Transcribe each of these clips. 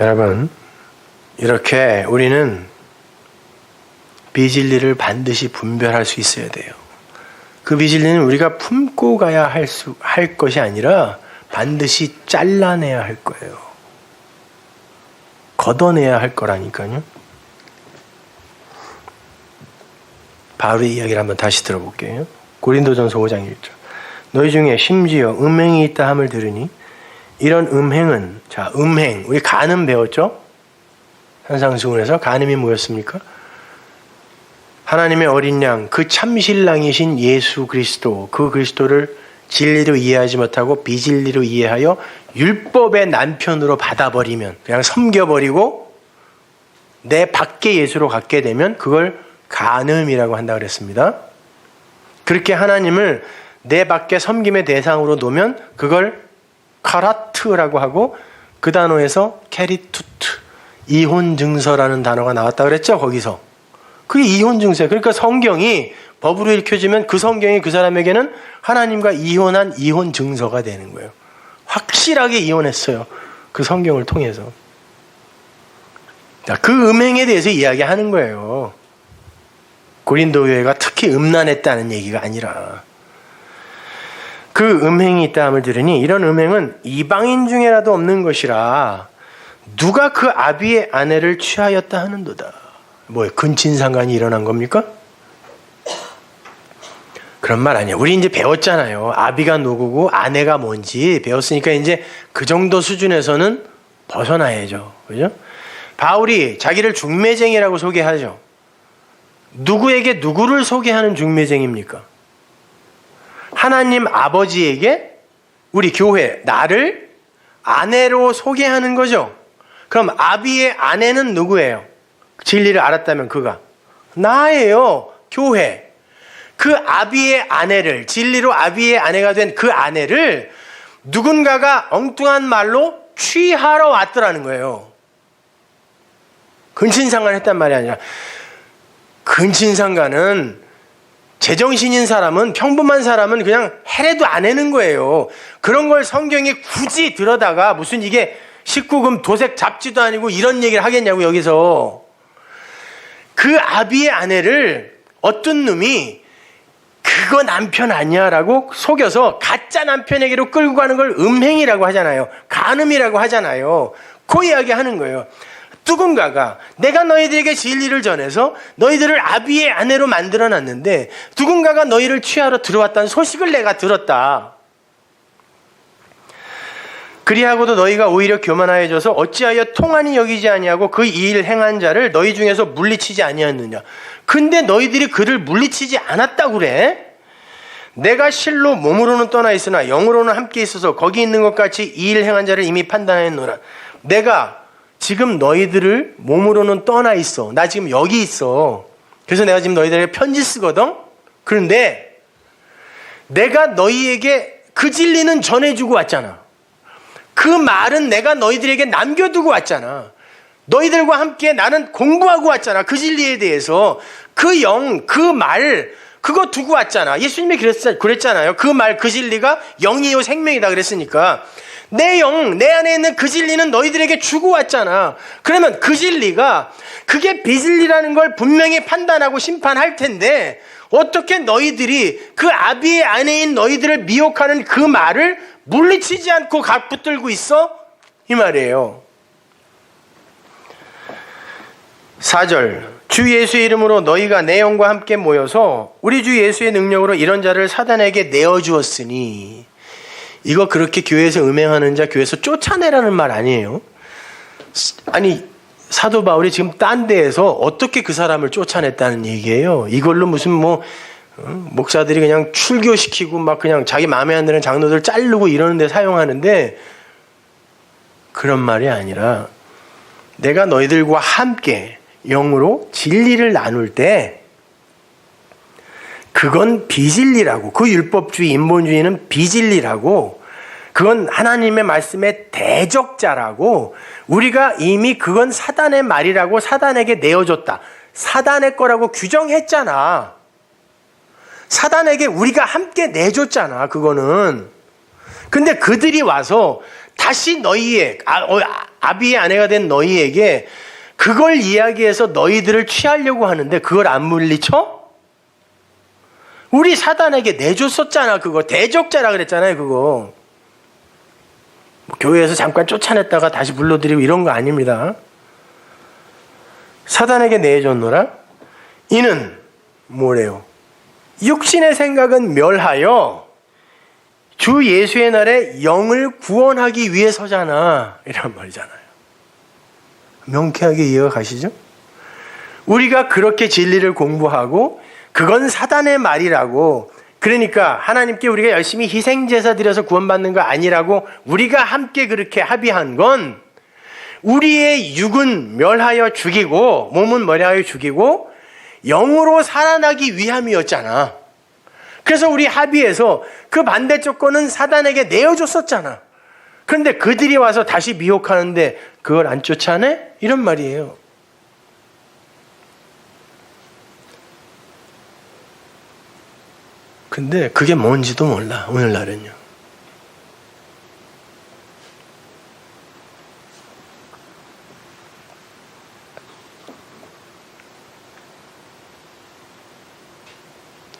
여러분, 이렇게 우리는 비진리를 반드시 분별할 수 있어야 돼요. 그 비진리는 우리가 품고 가야 할, 수, 할 것이 아니라 반드시 잘라내야 할 거예요. 걷어내야 할 거라니까요. 바울의 이야기를 한번 다시 들어볼게요. 고린도전서 5장 1절. 너희 중에 심지어 음행이 있다 함을 들으니 이런 음행은 자 음행 우리 간음 배웠죠? 산상수훈에서 간음이 뭐였습니까? 하나님의 어린 양 그 참신랑이신 예수 그리스도 그 그리스도를 진리로 이해하지 못하고 비진리로 이해하여 율법의 남편으로 받아버리면 그냥 섬겨버리고 내 밖에 예수로 갖게 되면 그걸 간음이라고 한다 그랬습니다. 그렇게 하나님을 내 밖에 섬김의 대상으로 놓으면 그걸 카라트라고 하고 그 단어에서 캐리투트 이혼 증서라는 단어가 나왔다 그랬죠 거기서 그게 이혼 증서예요. 그러니까 성경이 법으로 읽혀지면 그 성경이 그 사람에게는 하나님과 이혼한 이혼 증서가 되는 거예요. 확실하게 이혼했어요. 그 성경을 통해서. 그 음행에 대해서 이야기하는 거예요. 고린도 교회가 특히 음란했다는 얘기가 아니라 그 음행이 있다함을 들으니 이런 음행은 이방인 중에라도 없는 것이라 누가 그 아비의 아내를 취하였다 하는도다. 뭐 근친상간이 일어난 겁니까? 그런 말 아니에요. 우리 이제 배웠잖아요. 아비가 누구고 아내가 뭔지 배웠으니까 이제 그 정도 수준에서는 벗어나야죠. 그죠? 바울이 자기를 중매쟁이라고 소개하죠. 누구에게 누구를 소개하는 중매쟁입니까? 하나님 아버지에게 우리 교회, 나를 아내로 소개하는 거죠. 그럼 아비의 아내는 누구예요? 진리를 알았다면 그가. 나예요. 교회. 그 아비의 아내를, 진리로 아비의 아내가 된 그 아내를 누군가가 엉뚱한 말로 취하러 왔더라는 거예요. 근친상간 했단 말이 아니라 근친상간은 제정신인 사람은 평범한 사람은 그냥 해래도 안 해는 거예요. 그런 걸 성경에 굳이 들어다가 무슨 이게 19금 도색 잡지도 아니고 이런 얘기를 하겠냐고 여기서 그 아비의 아내를 어떤 놈이 그거 남편 아니야라고 속여서 가짜 남편에게로 끌고 가는 걸 음행이라고 하잖아요. 간음이라고 하잖아요. 그 이야기 하는 거예요. 누군가가 내가 너희들에게 진리를 전해서 너희들을 아비의 아내로 만들어 놨는데 누군가가 너희를 취하러 들어왔다는 소식을 내가 들었다. 그리하고도 너희가 오히려 교만하여져서 어찌하여 통한이 여기지 아니하고 그 일 행한 자를 너희 중에서 물리치지 아니하느냐. 근데 너희들이 그를 물리치지 않았다고 그래. 내가 실로 몸으로는 떠나 있으나 영으로는 함께 있어서 거기 있는 것 같이 이 일 행한 자를 이미 판단하였노라. 내가 지금 너희들을 몸으로는 떠나 있어. 나 지금 여기 있어. 그래서 내가 지금 너희들에게 편지 쓰거든? 그런데 내가 너희에게 그 진리는 전해주고 왔잖아. 그 말은 내가 너희들에게 남겨두고 왔잖아. 너희들과 함께 나는 공부하고 왔잖아. 그 진리에 대해서. 그 영, 그 말, 그거 두고 왔잖아. 예수님이 그랬잖아요. 그 말, 그 진리가 영이요 생명이다 그랬으니까. 내 영, 내 안에 있는 그 진리는 너희들에게 주고 왔잖아. 그러면 그 진리가 그게 비진리라는 걸 분명히 판단하고 심판할 텐데 어떻게 너희들이 그 아비의 아내인 너희들을 미혹하는 그 말을 물리치지 않고 각 붙들고 있어? 이 말이에요. 4절. 주 예수의 이름으로 너희가 내 영과 함께 모여서 우리 주 예수의 능력으로 이런 자를 사단에게 내어 주었으니 이거 그렇게 교회에서 음행하는 자 교회에서 쫓아내라는 말 아니에요. 아니 사도 바울이 지금 딴 데에서 어떻게 그 사람을 쫓아냈다는 얘기예요. 이걸로 무슨 뭐 어? 목사들이 그냥 출교시키고 막 그냥 자기 마음에 안 드는 장로들 자르고 이러는데 사용하는데 그런 말이 아니라 내가 너희들과 함께 영으로 진리를 나눌 때 그건 비진리라고. 그 율법주의, 인본주의는 비진리라고. 그건 하나님의 말씀의 대적자라고. 우리가 이미 그건 사단의 말이라고 사단에게 내어줬다. 사단의 거라고 규정했잖아. 사단에게 우리가 함께 내줬잖아. 그거는. 근데 그들이 와서 다시 너희의 아, 어, 아비의 아내가 된 너희에게 그걸 이야기해서 너희들을 취하려고 하는데 그걸 안 물리쳐? 우리 사단에게 내줬었잖아 그거. 대적자라 그랬잖아요 그거. 뭐 교회에서 잠깐 쫓아냈다가 다시 불러들이고 이런 거 아닙니다. 사단에게 내줬노라? 이는 뭐래요? 육신의 생각은 멸하여 주 예수의 날에 영을 구원하기 위해서잖아. 이런 말이잖아요. 명쾌하게 이해가 가시죠? 우리가 그렇게 진리를 공부하고 그건 사단의 말이라고 그러니까 하나님께 우리가 열심히 희생 제사 드려서 구원받는 거 아니라고 우리가 함께 그렇게 합의한 건 우리의 육은 멸하여 죽이고 몸은 멸하여 죽이고 영으로 살아나기 위함이었잖아. 그래서 우리 합의해서 그 반대 조건은 사단에게 내어줬었잖아. 그런데 그들이 와서 다시 미혹하는데 그걸 안 쫓아내? 이런 말이에요. 근데 그게 뭔지도 몰라, 오늘날은요.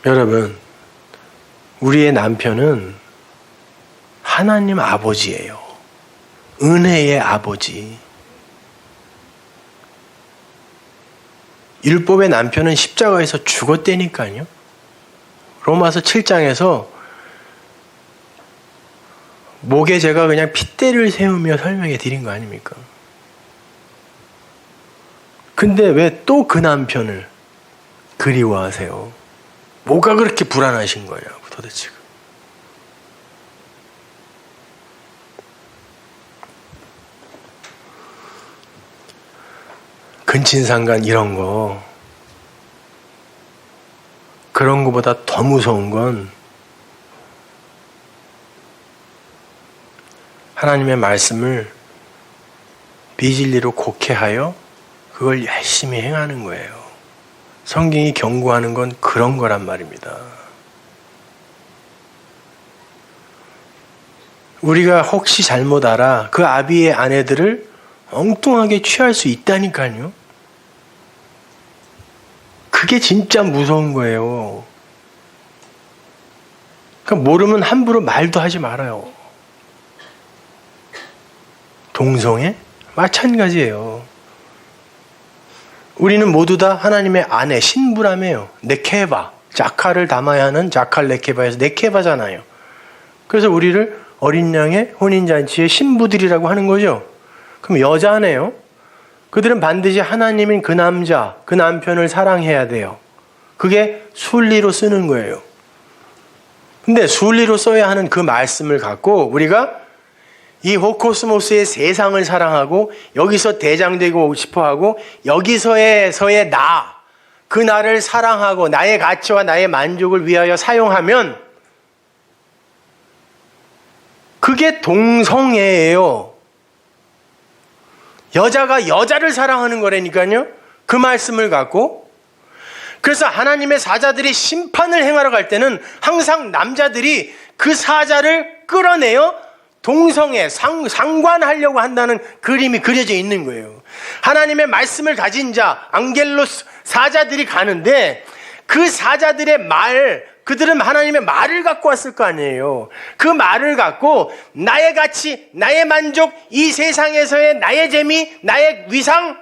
여러분, 우리의 남편은 하나님 아버지예요. 은혜의 아버지. 율법의 남편은 십자가에서 죽었다니까요. 로마서 7장에서 목에 제가 그냥 핏대를 세우며 설명해 드린 거 아닙니까? 근데 왜 또 그 남편을 그리워하세요? 뭐가 그렇게 불안하신 거냐고 도대체. 근친상간 이런 거 그런 것보다 더 무서운 건 하나님의 말씀을 비진리로 곡해하여 그걸 열심히 행하는 거예요. 성경이 경고하는 건 그런 거란 말입니다. 우리가 혹시 잘못 알아 그 아비의 아내들을 엉뚱하게 취할 수 있다니까요. 그게 진짜 무서운 거예요. 그러니까 모르면 함부로 말도 하지 말아요. 동성애? 마찬가지예요. 우리는 모두 다 하나님의 아내, 신부라며요. 네케바. 자카를 담아야 하는 자칼 네케바에서 네케바잖아요. 그래서 우리를 어린 양의 혼인잔치의 신부들이라고 하는 거죠. 그럼 여자네요. 그들은 반드시 하나님인 그 남자, 그 남편을 사랑해야 돼요. 그게 순리로 쓰는 거예요. 근데 순리로 써야 하는 그 말씀을 갖고 우리가 이 호코스모스의 세상을 사랑하고 여기서 대장되고 싶어 하고 여기서에서의 나, 그 나를 사랑하고 나의 가치와 나의 만족을 위하여 사용하면 그게 동성애예요. 여자가 여자를 사랑하는 거라니까요. 그 말씀을 갖고 그래서 하나님의 사자들이 심판을 행하러 갈 때는 항상 남자들이 그 사자를 끌어내어 동성애 상, 상관하려고 한다는 그림이 그려져 있는 거예요. 하나님의 말씀을 가진 자 앙겔로스 사자들이 가는데 그 사자들의 말 그들은 하나님의 말을 갖고 왔을 거 아니에요. 그 말을 갖고 나의 가치, 나의 만족, 이 세상에서의 나의 재미, 나의 위상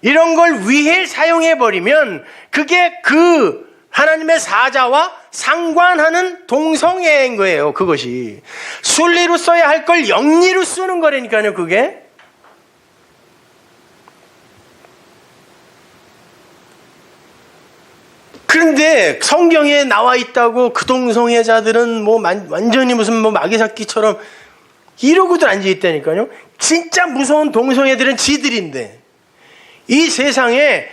이런 걸 위해 사용해 버리면 그게 그 하나님의 사자와 상관하는 동성애인 거예요. 그것이 순리로 써야 할 걸 영리로 쓰는 거라니까요. 그게 그런데 성경에 나와 있다고 그 동성애자들은 뭐 완전히 무슨 뭐 마귀 새끼처럼 이러고들 앉아 있다니까요. 진짜 무서운 동성애들은 지들인데 이 세상에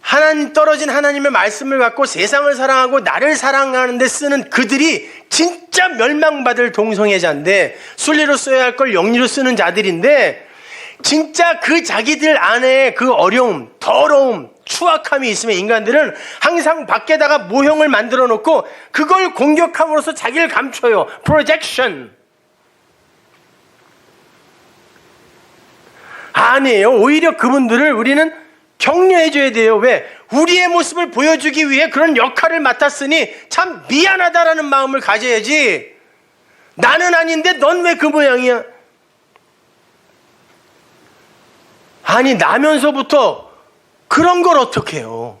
하나님 떨어진 하나님의 말씀을 갖고 세상을 사랑하고 나를 사랑하는데 쓰는 그들이 진짜 멸망받을 동성애자인데 순리로 써야 할 걸 영리로 쓰는 자들인데 진짜 그 자기들 안에 그 어려움, 더러움, 추악함이 있으면 인간들은 항상 밖에다가 모형을 만들어 놓고 그걸 공격함으로써 자기를 감춰요. 프로젝션. 아니에요. 오히려 그분들을 우리는 격려해줘야 돼요. 왜? 우리의 모습을 보여주기 위해 그런 역할을 맡았으니 참 미안하다라는 마음을 가져야지. 나는 아닌데 넌 왜 그 모양이야? 아니, 나면서부터 그런 걸 어떻게 해요?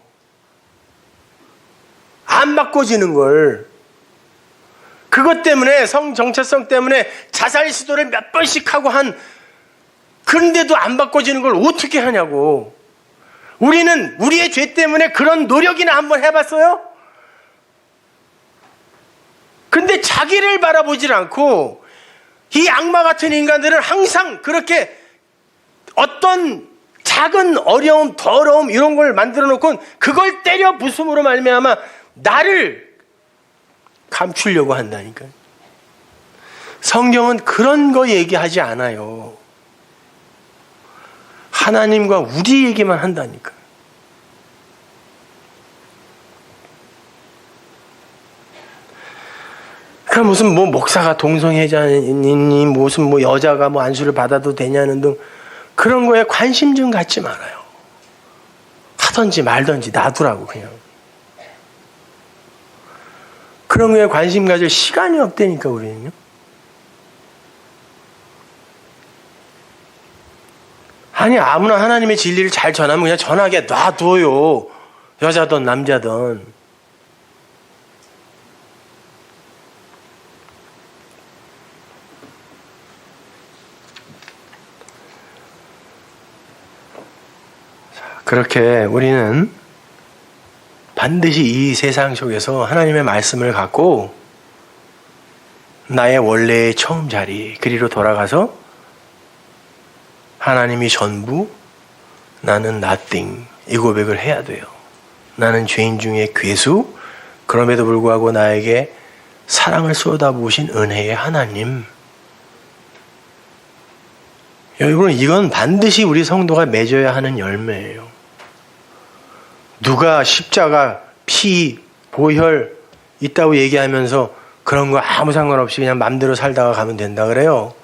안 바꿔지는 걸. 그것 때문에 성 정체성 때문에 자살 시도를 몇 번씩 하고 한 그런데도 안 바꿔지는 걸 어떻게 하냐고. 우리는 우리의 죄 때문에 그런 노력이나 한번 해봤어요? 근데 자기를 바라보질 않고 이 악마 같은 인간들은 항상 그렇게 어떤 작은 어려움, 더러움 이런 걸 만들어 놓고 그걸 때려 부숨으로 말미암아 나를 감추려고 한다니까요. 성경은 그런 거 얘기하지 않아요. 하나님과 우리 얘기만 한다니까. 그 무슨 뭐 목사가 동성애자니 무슨 뭐 여자가 뭐 안수를 받아도 되냐는 등 그런 거에 관심 좀 갖지 말아요. 하든지 말든지 놔두라고 그냥. 그런 거에 관심 가질 시간이 없다니까 우리는요. 아니 아무나 하나님의 진리를 잘 전하면 그냥 전하게 놔둬요. 여자든 남자든. 그렇게 우리는 반드시 이 세상 속에서 하나님의 말씀을 갖고 나의 원래의 처음 자리, 그리로 돌아가서 하나님이 전부, 나는 nothing, 이 고백을 해야 돼요. 나는 죄인 중에 괴수, 그럼에도 불구하고 나에게 사랑을 쏟아부으신 은혜의 하나님. 여러분, 이건 반드시 우리 성도가 맺어야 하는 열매예요. 누가 십자가, 피, 보혈 있다고 얘기하면서 그런 거 아무 상관없이 그냥 맘대로 살다가 가면 된다 그래요.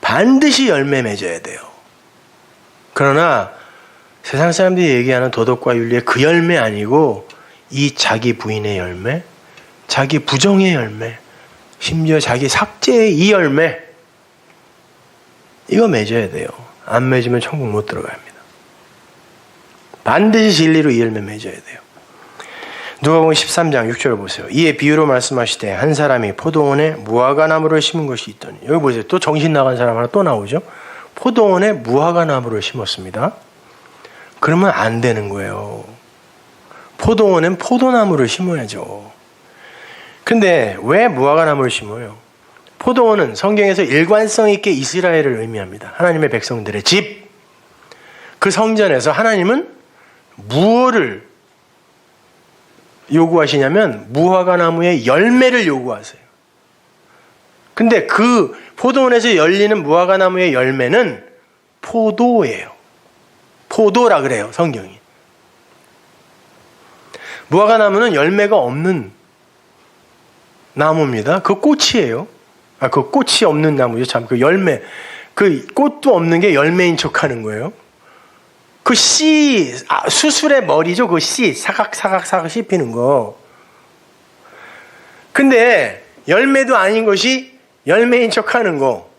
반드시 열매 맺어야 돼요. 그러나 세상 사람들이 얘기하는 도덕과 윤리의 그 열매 아니고 이 자기 부인의 열매, 자기 부정의 열매, 심지어 자기 삭제의 이 열매, 이거 맺어야 돼요. 안 맺으면 천국 못 들어갑니다. 반드시 진리로 이 열매 맺어야 돼요. 누가복음 13장 6절 보세요. 이에 비유로 말씀하시되 한 사람이 포도원에 무화과 나무를 심은 것이 있더니 여기 보세요. 또 정신 나간 사람 하나 또 나오죠. 포도원에 무화과 나무를 심었습니다. 그러면 안 되는 거예요. 포도원엔 포도나무를 심어야죠. 근데 왜 무화과 나무를 심어요? 포도원은 성경에서 일관성 있게 이스라엘을 의미합니다. 하나님의 백성들의 집. 그 성전에서 하나님은 무엇을 요구하시냐면 무화과 나무의 열매를 요구하세요. 근데 그 포도원에서 열리는 무화과 나무의 열매는 포도예요. 포도라 그래요, 성경이. 무화과 나무는 열매가 없는 나무입니다. 그 꽃이에요. 아, 그 꽃이 없는 나무죠. 참, 그 열매. 그 꽃도 없는 게 열매인 척 하는 거예요. 그 씨, 아, 수술의 머리죠. 그 씨, 사각사각사각 씹히는 거. 근데 열매도 아닌 것이 열매인 척 하는 거.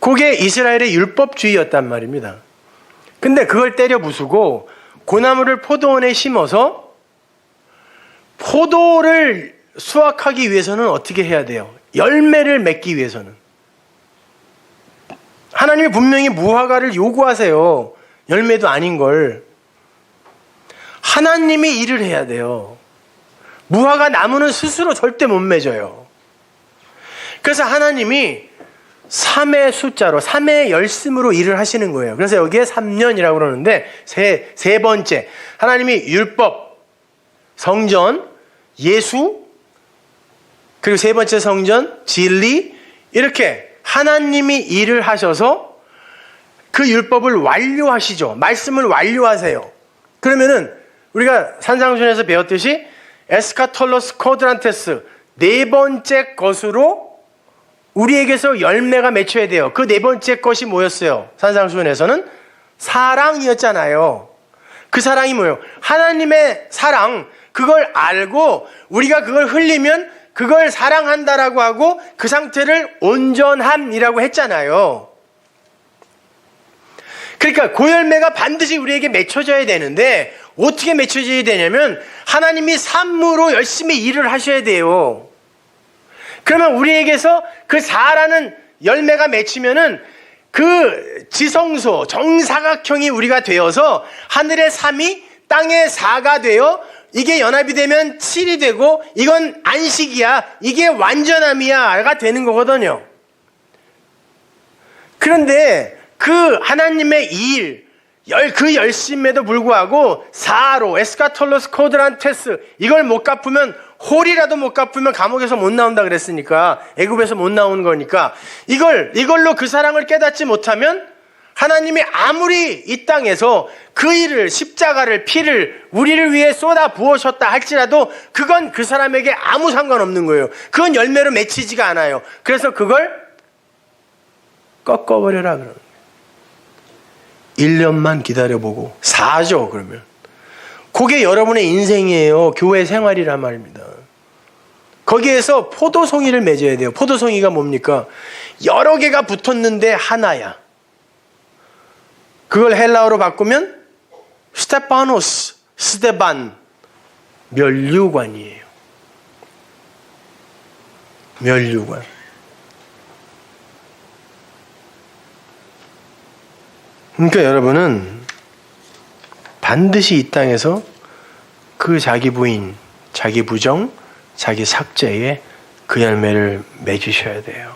그게 이스라엘의 율법주의였단 말입니다. 근데 그걸 때려 부수고 고나무를 포도원에 심어서 포도를 수확하기 위해서는 어떻게 해야 돼요? 열매를 맺기 위해서는. 하나님이 분명히 무화과를 요구하세요. 열매도 아닌 걸. 하나님이 일을 해야 돼요. 무화과 나무는 스스로 절대 못 맺어요. 그래서 하나님이 3의 숫자로, 3의 열심으로 일을 하시는 거예요. 그래서 여기에 3년이라고 그러는데, 세, 세 번째. 하나님이 율법, 성전, 예수, 그리고 세 번째 성전, 진리, 이렇게 하나님이 일을 하셔서 그 율법을 완료하시죠. 말씀을 완료하세요. 그러면은 우리가 산상순에서 배웠듯이 에스카톨로스 코드란테스 네 번째 것으로 우리에게서 열매가 맺혀야 돼요. 그 네 번째 것이 뭐였어요? 산상수훈에서는 사랑이었잖아요. 그 사랑이 뭐예요? 하나님의 사랑, 그걸 알고 우리가 그걸 흘리면 그걸 사랑한다라고 하고 그 상태를 온전함이라고 했잖아요. 그러니까 그 열매가 반드시 우리에게 맺혀져야 되는데 어떻게 맺혀져야 되냐면 하나님이 산무로 열심히 일을 하셔야 돼요. 그러면 우리에게서 그 사라는 열매가 맺히면은 그 지성소 정사각형이 우리가 되어서 하늘의 3이 땅의 4가 되어 이게 연합이 되면 7이 되고 이건 안식이야 이게 완전함이야가 되는 거거든요. 그런데 그 하나님의 일, 열, 그 열심에도 불구하고 사로 에스카톨로스 코드란테스 이걸 못 갚으면 홀이라도 못 갚으면 감옥에서 못 나온다 그랬으니까 애굽에서 못 나온 거니까 이걸 이걸로 그 사랑을 깨닫지 못하면 하나님이 아무리 이 땅에서 그 일을 십자가를 피를 우리를 위해 쏟아 부으셨다 할지라도 그건 그 사람에게 아무 상관없는 거예요. 그건 열매로 맺히지가 않아요. 그래서 그걸 꺾어 버려라 그러는 거예요. 1년만 기다려보고 사죠 그러면 그게 여러분의 인생이에요. 교회 생활이란 말입니다. 거기에서 포도송이를 맺어야 돼요. 포도송이가 뭡니까? 여러 개가 붙었는데 하나야. 그걸 헬라어로 바꾸면 스테파노스, 스테반, 멸류관이에요. 멸류관. 그러니까 여러분은 반드시 이 땅에서 그 자기 부인, 자기 부정, 자기 삭제에 그 열매를 맺으셔야 돼요.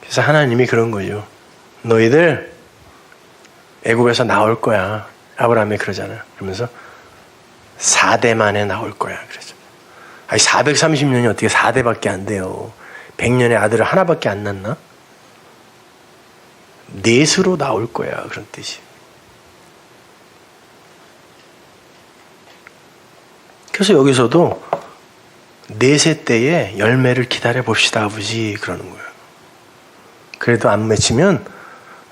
그래서 하나님이 그런 거죠. 너희들 애굽에서 나올 거야. 아브라함이 그러잖아. 그러면서 4대 만에 나올 거야. 그러죠. 아니 430년이 어떻게 4대밖에 안 돼요. 100년의 아들을 하나밖에 안 낳나? 넷으로 나올 거야. 그런 뜻이. 그래서 여기서도 넷의 때에 열매를 기다려 봅시다, 아버지. 그러는 거예요. 그래도 안 맺히면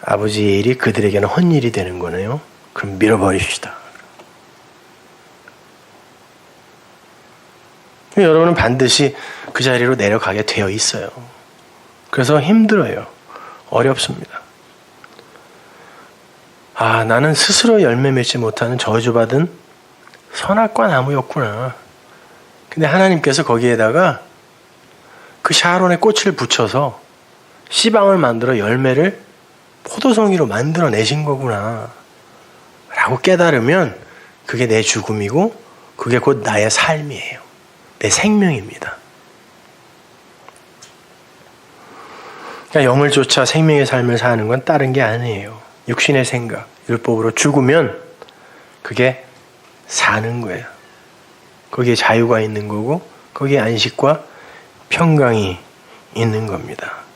아버지의 일이 그들에게는 헛일이 되는 거네요. 그럼 밀어버립시다. 여러분은 반드시 그 자리로 내려가게 되어 있어요. 그래서 힘들어요. 어렵습니다. 아, 나는 스스로 열매 맺지 못하는 저주받은 선악과 나무였구나. 근데 하나님께서 거기에다가 그 샤론의 꽃을 붙여서 씨방을 만들어 열매를 포도송이로 만들어 내신 거구나. 라고 깨달으면 그게 내 죽음이고 그게 곧 나의 삶이에요. 내 생명입니다. 그러니까 영을 쫓아 생명의 삶을 사는 건 다른 게 아니에요. 육신의 생각, 율법으로 죽으면 그게 사는 거예요. 거기에 자유가 있는 거고 거기에 안식과 평강이 있는 겁니다.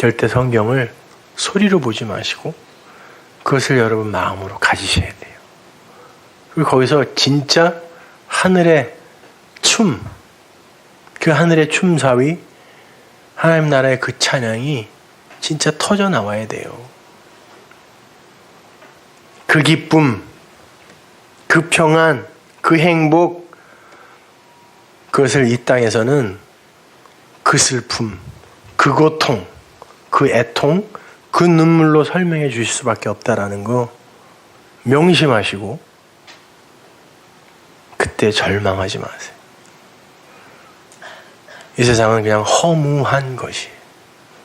절대 성경을 소리로 보지 마시고 그것을 여러분 마음으로 가지셔야 돼요. 그리고 거기서 진짜 하늘의 춤, 그 하늘의 춤사위, 하나님 나라의 그 찬양이 진짜 터져 나와야 돼요. 그 기쁨, 그 평안, 그 행복, 그것을 이 땅에서는 그 슬픔, 그 고통, 그 애통, 그 눈물로 설명해 주실 수밖에 없다라는 거 명심하시고 그때 절망하지 마세요. 이 세상은 그냥 허무한 것이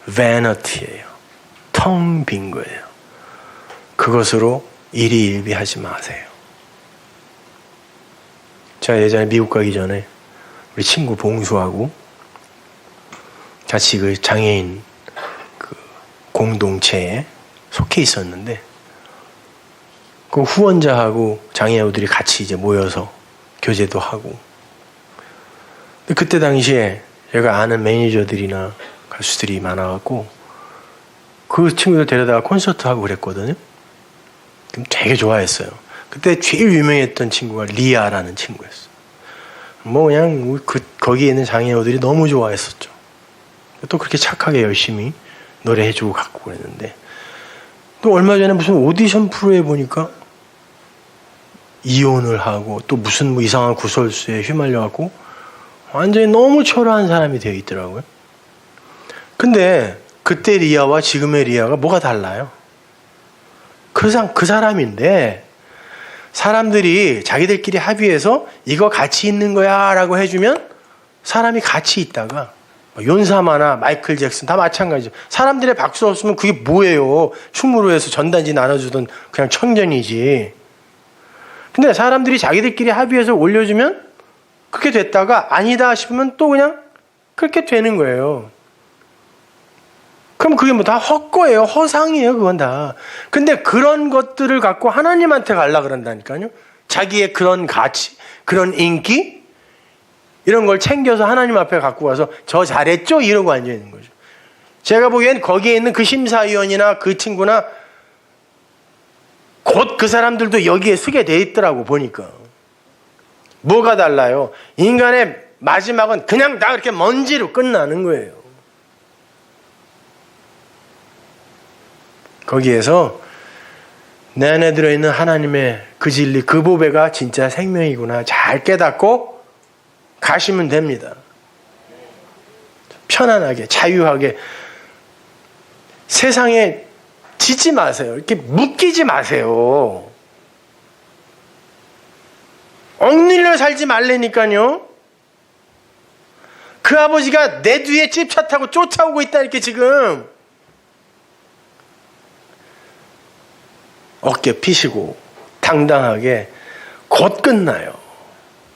vanity예요. 텅 빈 거예요. 그것으로 일희일비하지 마세요. 제가 예전에 미국 가기 전에 우리 친구 봉수하고 같이 그 장애인 그 공동체에 속해 있었는데 그 후원자하고 장애우들이 같이 이제 모여서 교제도 하고 그때 당시에 제가 아는 매니저들이나 가수들이 많아갖고 그 친구들 데려다가 콘서트 하고 그랬거든요. 그럼 되게 좋아했어요. 그때 제일 유명했던 친구가 리아라는 친구였어요. 뭐 그냥 그 거기에 있는 장애우들이 너무 좋아했었죠. 또 그렇게 착하게 열심히 노래해주고 갖고 그랬는데 또 얼마 전에 무슨 오디션 프로에 보니까 이혼을 하고 또 무슨 뭐 이상한 구설수에 휘말려 갖고 완전히 너무 초라한 사람이 되어 있더라고요. 근데 그때 리아와 지금의 리아가 뭐가 달라요? 그, 사, 그 사람인데 사람들이 자기들끼리 합의해서 이거 같이 있는 거야 라고 해주면 사람이 같이 있다가 뭐 윤사마나 마이클 잭슨 다 마찬가지죠. 사람들의 박수 없으면 그게 뭐예요? 춤으로 해서 전단지 나눠주던 그냥 청전이지. 근데 사람들이 자기들끼리 합의해서 올려주면 그렇게 됐다가 아니다 싶으면 또 그냥 그렇게 되는 거예요. 그럼 그게 뭐 다 헛거예요. 허상이에요. 그건 다. 근데 그런 것들을 갖고 하나님한테 갈라 그런다니까요. 자기의 그런 가치, 그런 인기, 이런 걸 챙겨서 하나님 앞에 갖고 와서 저 잘했죠? 이러고 앉아 있는 거죠. 제가 보기엔 거기에 있는 그 심사위원이나 그 친구나 곧 그 사람들도 여기에 서게 돼 있더라고 보니까. 뭐가 달라요? 인간의 마지막은 그냥 다 이렇게 먼지로 끝나는 거예요. 거기에서 내 안에 들어있는 하나님의 그 진리, 그 보배가 진짜 생명이구나. 잘 깨닫고 가시면 됩니다. 편안하게, 자유하게. 세상에 지지 마세요. 이렇게 묶이지 마세요. 억눌려 살지 말라니까요. 그 아버지가 내 뒤에 찝차 타고 쫓아오고 있다, 이렇게 지금. 어깨 피시고 당당하게 곧 끝나요.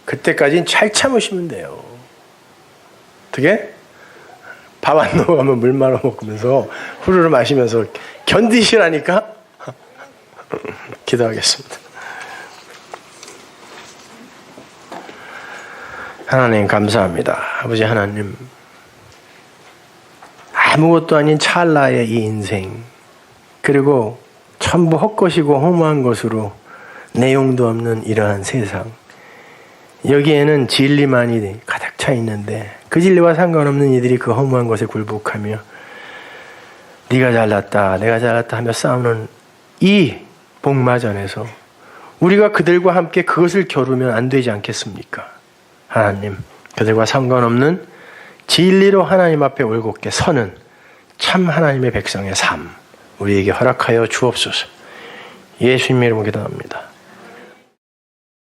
그때까지는 잘 참으시면 돼요. 어떻게? 밥 안 넘어가면 물 말아 먹으면서 후루루 마시면서 견디시라니까? 기도하겠습니다. 하나님 감사합니다. 아버지 하나님 아무것도 아닌 찰나의 이 인생 그리고 전부 헛것이고 허무한 것으로 내용도 없는 이러한 세상. 여기에는 진리만이 가득 차 있는데 그 진리와 상관없는 이들이 그 허무한 것에 굴복하며 네가 잘났다, 내가 잘났다 하며 싸우는 이 복마전에서 우리가 그들과 함께 그것을 겨루면 안 되지 않겠습니까? 하나님, 그들과 상관없는 진리로 하나님 앞에 올곧게 서는 참 하나님의 백성의 삶. 우리에게 허락하여 주옵소서. 예수님 이름으로 기도합니다.